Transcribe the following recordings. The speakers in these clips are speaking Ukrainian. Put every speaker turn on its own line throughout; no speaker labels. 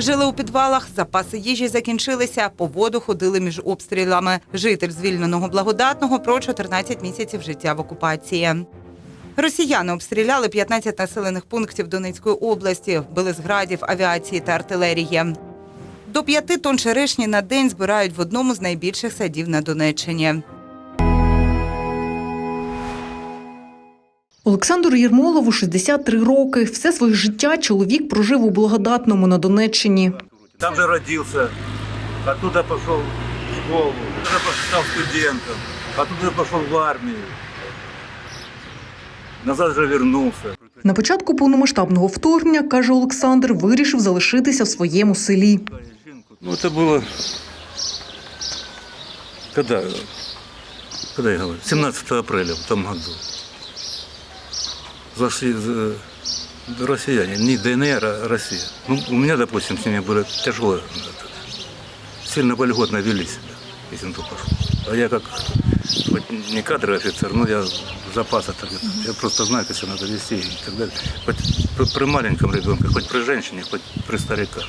Жили у підвалах, запаси їжі закінчилися, по воду ходили між обстрілами. Житель звільненого благодатного про 14 місяців життя в окупації. Росіяни обстріляли 15 населених пунктів Донецької області, били з градів, авіації та артилерії. До п'яти тонн черешні на день збирають в одному з найбільших садів на Донеччині.
Олександру Єрмолову 63 роки. Все своє життя чоловік прожив у благодатному на Донеччині.
Там же родился, оттуда пошел в школу, стал студентом, оттуда пошел в армию. Назад же вернулся.
На початку повномасштабного вторгнення, каже Олександр, вирішив залишитися в своєму селі.
Ну, это было... Когда? Когда я говорю? 17 апреля в том году Зашли э, россияне, не ДНР, а Россия. Ну, у меня, допустим, с ними было тяжело. этот, Сильно вольготно вели себя, если он туда пошел. А я как, хоть не кадровый офицер, но я запаса так, я просто знаю, как себя надо вести и так далее. Хоть при, при маленьком ребенке, хоть при женщине, хоть при стариках.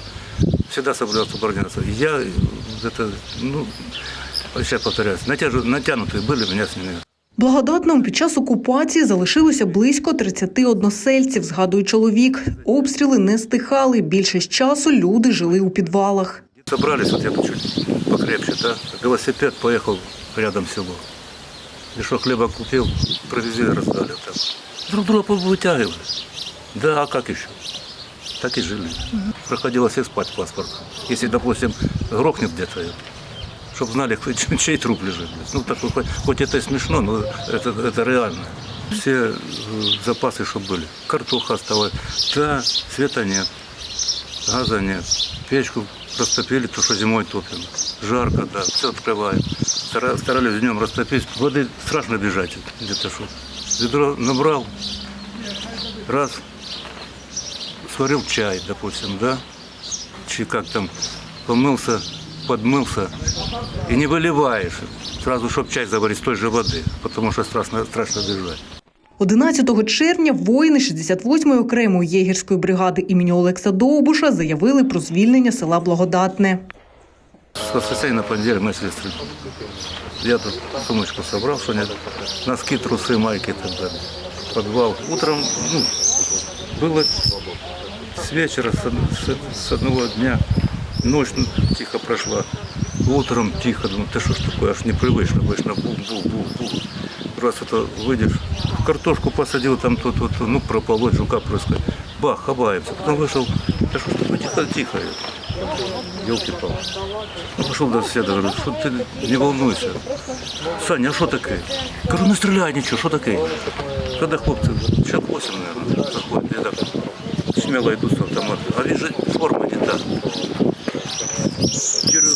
Всегда соблюдал субординацию. Я э, это, ну, сейчас повторяюсь, натяжу- натянутые были у меня с ними.
Благодатному під час окупації залишилося близько 30 односельців, згадує чоловік. Обстріли не стихали. Більшість часу люди жили у підвалах.
Собрались, вот я чуть покрепче, да, велосипед поехал рядом село. И что хлеба купил, привезли, раздали там. Друг друга вытягивали. Да, а как еще? Так и жили. Приходилось и спать паспорт. Если, допустим, грохнет где-то, чтобы знали, чей, труп лежит. Ну, так, хоть, хоть это и смешно, но это, это реально. Все э, запасы, что были. Картоха осталась. Да, света нет. Газа нет. Печку растопили, то, что зимой топим. Жарко, да, все открываем. Стара- Старались днем растопить. Воды страшно бежать где-то что. Ведро набрал, раз, сварил чай, допустим, да, чи как там, помылся, подмылся, и не выливаешь. Сразу, чтобы чай заварить с той же воды, потому что страшно, страшно бежать.
11 червня воїни 68-ї окремої єгерської бригади імені Олекса Довбуша заявили про звільнення села Благодатне.
С воскресенья на понедельник мы шли стрельбу. Я тут сумочку собрал, что нет, носки, трусы, майки и так далее. Подвал. Утром, ну, было с вечера, с, од- с- с одного дня, ночь ну, тихо прошла. Утром тихо, думаю, ты что ж такое, аж непривычно, обычно бух-бух-бух-бух. Раз это выйдешь, картошку посадил, там тут, тут, ну, прополоть, жука прыскать. Бах, хабаемся. Потом вышел, да что ж такое, тихо-тихо. Елки-палки. Ну, пошел до соседа, говорю, что ты не волнуйся. Саня, а что такое? Говорю, не стреляй, ничего, что такое? Когда хлопцы, человек 8, наверное, заходят, я так смело иду с автомата. А ведь форма не та. Говорю,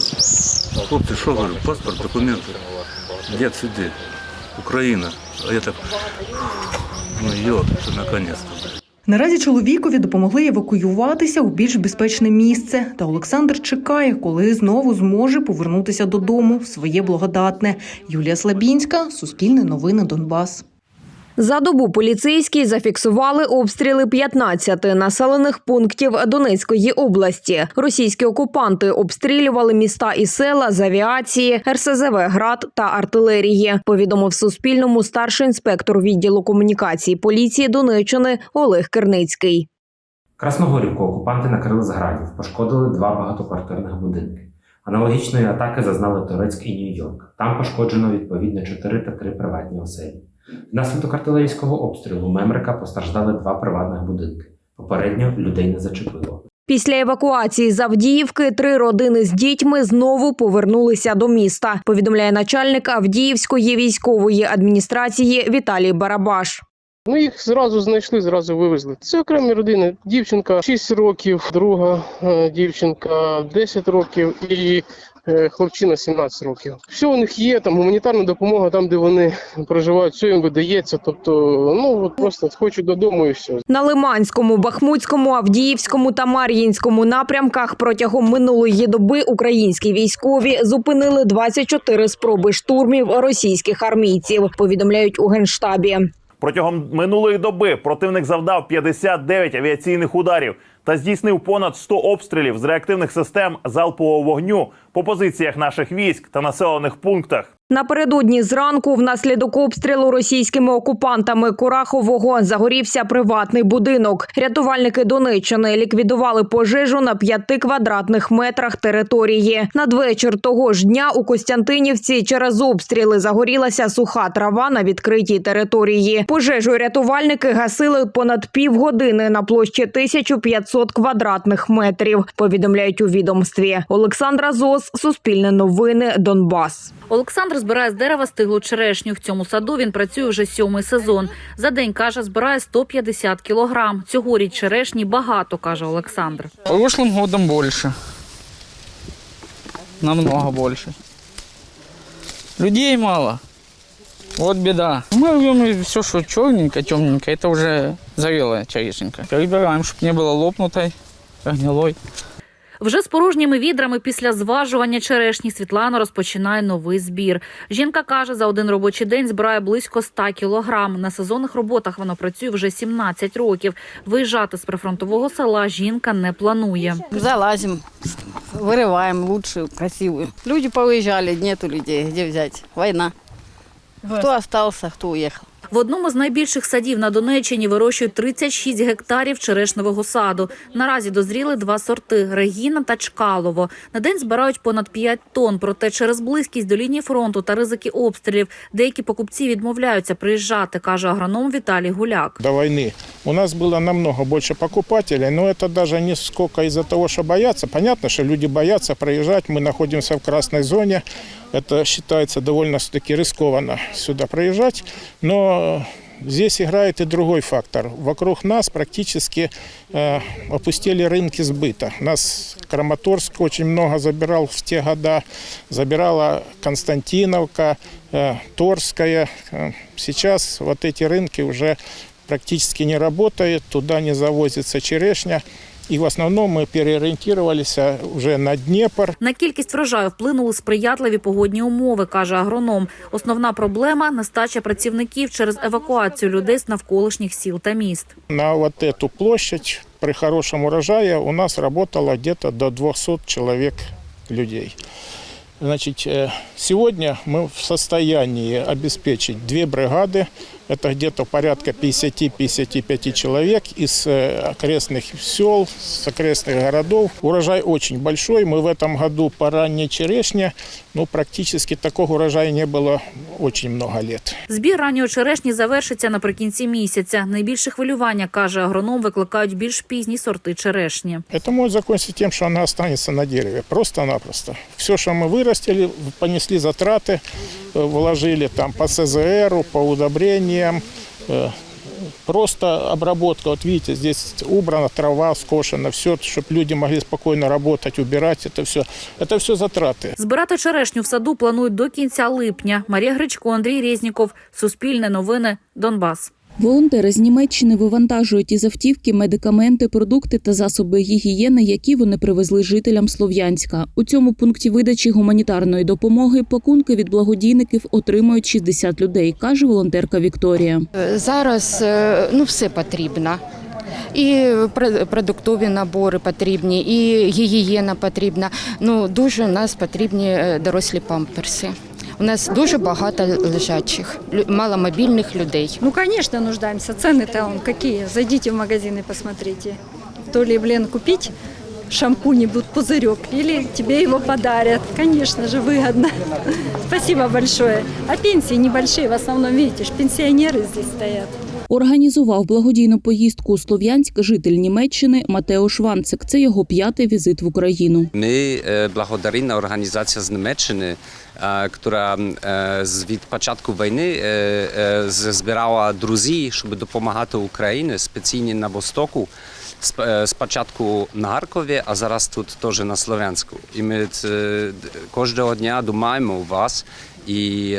хлопцы, что, говорю, паспорт, документы? Нет, сиди. Украина. А я так, ну ёпта, наконец-то.
Наразі чоловікові допомогли евакуюватися у більш безпечне місце. Та Олександр чекає, коли знову зможе повернутися додому в своє благодатне. Юлія Слабінська, Суспільне новини Донбас.
За добу поліцейські зафіксували обстріли 15 населених пунктів Донецької області. Російські окупанти обстрілювали міста і села з авіації, РСЗВ «Град» та артилерії. Повідомив Суспільному старший інспектор відділу комунікації поліції Донеччини Олег Керницький.
Красногорівку окупанти накрили з градів, пошкодили два багатоквартирних будинки. Аналогічної атаки зазнали Турецьк і Нью-Йорк. Там пошкоджено відповідно 4 та 3 приватні оселі. Внаслідок артилерійського обстрілу Мемрика постраждали два приватних будинки. Попередньо людей не зачепило.
Після евакуації з Авдіївки три родини з дітьми знову повернулися до міста. Повідомляє начальник Авдіївської військової адміністрації Віталій Барабаш.
Ну, їх зразу знайшли, зразу вивезли. Це окремі родини. Дівчинка 6 років, друга е, дівчинка 10 років і хлопчина 17 років. Все у них є, там гуманітарна допомога, там, де вони проживають, все їм видається. Тобто, ну от просто хочу додому і все.
На Лиманському, Бахмутському, Авдіївському та Мар'їнському напрямках протягом минулої доби українські військові зупинили 24 спроби штурмів російських армійців. Повідомляють у генштабі.
Протягом минулої доби противник завдав 59 авіаційних ударів та здійснив понад 100 обстрілів з реактивних систем залпового вогню по позиціях наших військ та населених пунктах.
Напередодні зранку, внаслідок обстрілу російськими окупантами Курахового, загорівся приватний будинок. Рятувальники Донеччини ліквідували пожежу на п'яти квадратних метрах території. Надвечір того ж дня у Костянтинівці через обстріли загорілася суха трава на відкритій території. Пожежу рятувальники гасили понад півгодини на площі 1500 квадратних метрів. Повідомляють у відомстві. Олександра Зос, Суспільне новини, Донбас.
Олександр збирає з дерева стиглу черешню. В цьому саду він працює вже сьомий сезон. За день каже, збирає 150 кілограм. Цьогоріч черешні багато, каже Олександр.
Прошлым годом больше. Намного больше. Людей мало. Вот беда. Мы любим все, что черненько, темненько, это уже зрелая черешенька. Перебираем, чтобы не было лопнутой, гнилой.
Вже з порожніми відрами після зважування черешні Світлана розпочинає новий збір. Жінка каже, за один робочий день збирає близько 100 кілограм. На сезонних роботах вона працює вже 17 років. Виїжджати з прифронтового села жінка не планує.
Залазим, вырываем лучшую, красивую. Люди поуезжали, нету людей, где взять? Война. Кто остался, кто уехал.
В одному з найбільших садів на Донеччині вирощують 36 гектарів черешневого саду. Наразі дозріли два сорти – Регіна та Чкалово. На день збирають понад 5 тонн, проте через близькість до лінії фронту та ризики обстрілів деякі покупці відмовляються приїжджати, каже агроном Віталій Гуляк.
до войны у нас было намного больше покупателей, но это даже не сколько из-за того, что боятся. Понятно, что люди боятся проезжать, мы находимся в красной зоне, это считается довольно-таки рискованно сюда проезжать, но Здесь играет и другой фактор. Вокруг нас практически э, опустили рынки сбыта. Нас Краматорск очень много забирал в те года. Забирала Константиновка, э, Торская. Э, Сейчас вот эти рынки уже практически не работают. Туда не завозится черешня. И в основном мы переориентировались а, уже на Днепр.
На кількість врожаю вплинули сприятливі погодні умови, каже агроном. Основна проблема – нестача працівників через евакуацію людей з навколишніх сіл та міст.
На вот эту площадь при хорошем урожае у нас работало где-то до 200 человек людей. Значит, э, сегодня мы в состоянии обеспечить две бригады. Это где-то порядка 50-55 человек из э, окрестных сел, с окрестных городов. Урожай очень большой. Мы в этом году по ранней черешне, ну, практически такого урожая не было очень много лет.
Збір ранньої черешні завершиться наприкінці місяця. Найбільше хвилювання, каже агроном, викликають більш пізні сорти черешні.
Это может закончиться тем, что она останется на дереве. Просто-напросто. Все, что мы вырастили, понесли затраты, э, вложили там по СЗРу, по удобрениям. э, Просто обработка. Вот видите, здесь убрана трава, скошена, все, чтобы люди могли спокойно работать, убирать это все. Это все затраты.
Збирати черешню в саду планують до кінця липня. Марія Гречко, Андрій Резніков. Суспільне новини. Донбас.
Волонтери з Німеччини вивантажують із автівки медикаменти, продукти та засоби гігієни, які вони привезли жителям Слов'янська. У цьому пункті видачі гуманітарної допомоги пакунки від благодійників отримують 60 людей, каже волонтерка Вікторія.
Зараз е, ну, все потрібно. І пр- продуктові набори потрібні, і гігієна потрібна. Ну, дуже нас потрібні е, дорослі памперси. У нас дуже багато лежачих, лю- маломобільних людей.
Ну, конечно, нуждаемся. Цены-то он какие? Зайдите в магазин и посмотрите. То ли, блин, купить шампунь будут пузырек, или тебе его подарят. Конечно же, выгодно. Спасибо большое. А пенсии небольшие, в основном, видите, ж, пенсионеры здесь стоят.
Організував благодійну поїздку у Слов'янськ житель Німеччини Матео Шванцик. Це його п'ятий візит в Україну.
Ми е, благодарна організація з Німеччини, е, яка е, від початку війни збирала друзів, щоб допомагати Україні спеціально на Востоку. Сп- Спочатку на Харкові, а зараз тут теж на Слов'янську. І ми кожного дня думаємо вас і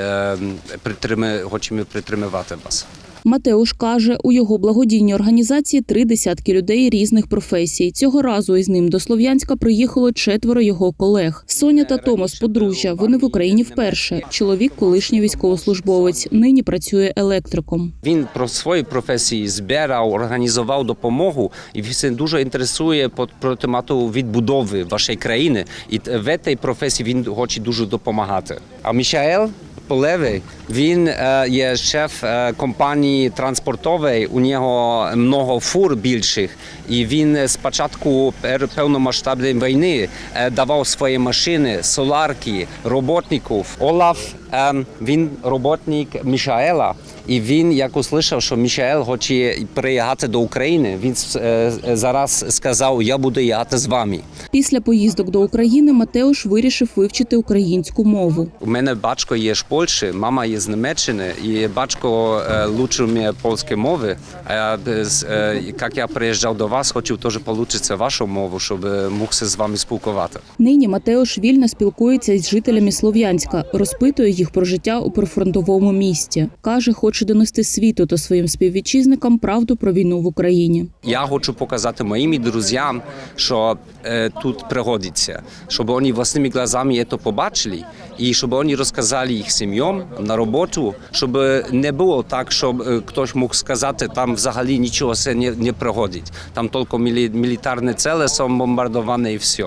хочемо притримувати вас.
Матеуш каже, у його благодійній організації три десятки людей різних професій. Цього разу із ним до Слов'янська приїхало четверо його колег. Соня та Томас подружжя. Вони в Україні вперше. Чоловік колишній військовослужбовець. Нині працює електриком.
Він про свої професії збирав, організував допомогу, і він дуже інтересує про темату відбудови вашої країни. І в цій професії він хоче дуже допомагати. А Мішаел Полевий, він е, є шеф е, компанії транспортової. У нього много фур більших, і він спочатку повномасштабної війни е, давав свої машини, соларки, роботників. Олаф е, він роботник Мішаела. І він, як услышав, що Мішаел хоче приїхати до України, він е, зараз сказав: Я буду їхати з вами.
Після поїздок до України Матеуш вирішив вивчити українську мову.
У мене батько є з Польщі, мама є з Німеччини, і батько е, лучше вміє польські мови. А я, е, з- е, як я приїжджав до вас, хотів теж получити вашу мову, щоб е, мог з вами спілкувати.
Нині Матеуш вільно спілкується із жителями Слов'янська, розпитує їх про життя у прифронтовому місті. каже, хоче донести світу та своїм співвітчизникам правду про війну в Україні.
Я хочу показати моїм друзям, що е, тут пригодиться, щоб вони власними глазами це побачили, і щоб вони розказали їх сім'ям на роботу, щоб не було так, щоб е, хтось мог сказати, там взагалі нічого це не, не пригодить. Там тільки мілі, мілітарні цели są бомбардовані і все.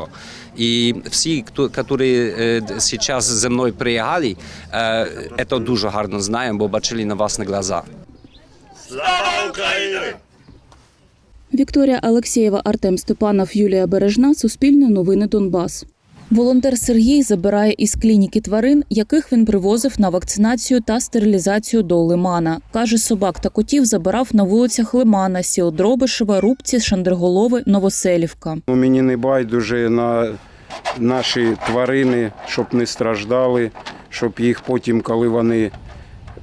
І всі, хто- которые е, зараз зі мною приїхали, е, це дуже гарно знаємо, бо бачили на власні глаза.
Вікторія Алексєєва, Артем Степанов, Юлія Бережна. Суспільне новини Донбас. Волонтер Сергій забирає із клініки тварин, яких він привозив на вакцинацію та стерилізацію до Лимана. Каже, собак та котів забирав на вулицях Лимана, Сіодробишева, Рубці, Шандерголови, Новоселівка.
Ну, Мені не байдуже на наші тварини, щоб не страждали, щоб їх потім, коли вони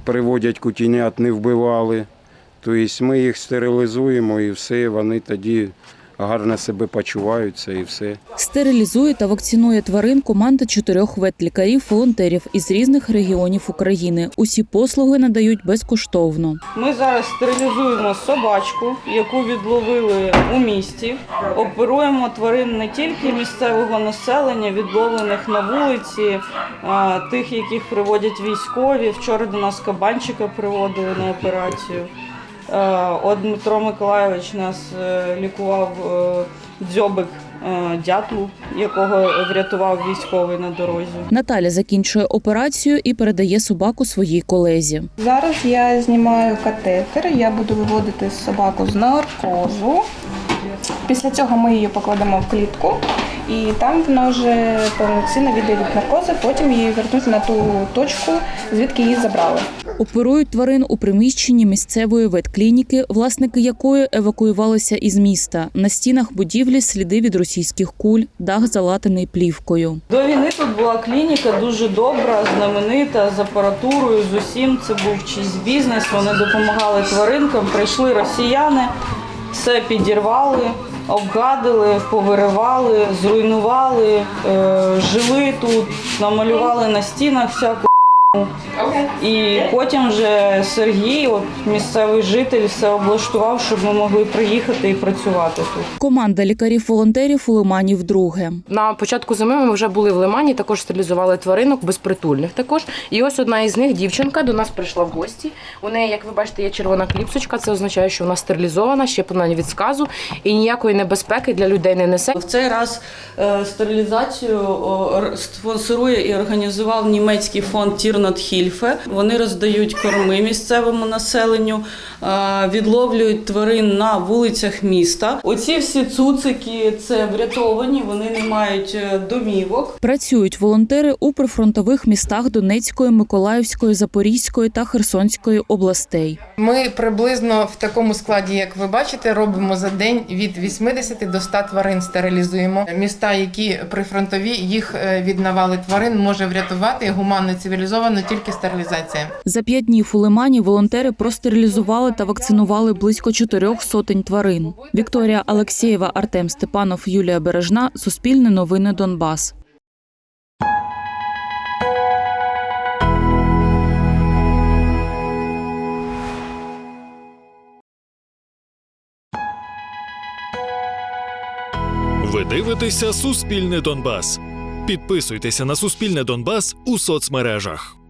приводять кутінят, не вбивали. Тобто ми їх стерилізуємо і все, вони тоді гарно себе почуваються і все.
Стерилізує та вакцинує тварин команда чотирьох ветлікарів-волонтерів із різних регіонів України. Усі послуги надають безкоштовно.
Ми зараз стерилізуємо собачку, яку відловили у місті. Оперуємо тварин не тільки місцевого населення, відловлених на вулиці, а, тих, яких приводять військові. Вчора до нас кабанчика приводили на операцію. Е, От Дмитро Миколайович нас е, лікував е, дзьобик дятлу, якого врятував військовий на дорозі.
Наталя закінчує операцію і передає собаку своїй колезі.
Зараз я знімаю катетер, я буду виводити собаку з наркозу. Після цього ми її покладемо в клітку, і там вона вже повноцінно відійде від наркозу, потім її вернуть на ту точку, звідки її забрали.
Оперують тварин у приміщенні місцевої ветклініки, власники якої евакуювалися із міста. На стінах будівлі сліди від російських куль, дах залатаний плівкою.
До війни тут була клініка дуже добра, знаменита з апаратурою, з усім. Це був чийсь бізнес. Вони допомагали тваринкам. Прийшли росіяни, все підірвали, обгадили, повиривали, зруйнували, е, жили тут, намалювали на стінах всяку. І потім вже Сергій, от місцевий житель, все облаштував, щоб ми могли приїхати і працювати тут.
Команда лікарів-волонтерів у Лимані вдруге.
На початку зими ми вже були в Лимані, також стерилізували тваринок, безпритульних також. І ось одна із них, дівчинка, до нас прийшла в гості. У неї, як ви бачите, є червона кліпсочка. Це означає, що вона стерилізована, щеплена від сказу і ніякої небезпеки для людей не несе.
В цей раз е, стерилізацію спонсорує і організував німецький фонд Тірнот Хільфе. Вони роздають корми місцевому населенню, відловлюють тварин на вулицях міста. Оці всі цуцики це врятовані, вони не мають е, домівок.
Працюють волонтери у прифронтових містах Донецької, Миколаївської, Запорізької та Херсонської областей.
Ми приблизно в такому складі, як ви бачите, робимо за день від 80 до 100 тварин стерилізуємо. Міста, які прифронтові, їх е, від навали тварин може врятувати гуманно цивілізовано організована тільки стерилізація.
За п'ять днів у лимані волонтери простерилізували та вакцинували близько чотирьох сотень тварин. Вікторія Алексєєва, Артем Степанов, Юлія Бережна Суспільне новини Донбас.
Ви дивитеся Суспільне Донбас. Підписуйтеся на Суспільне Донбас у соцмережах.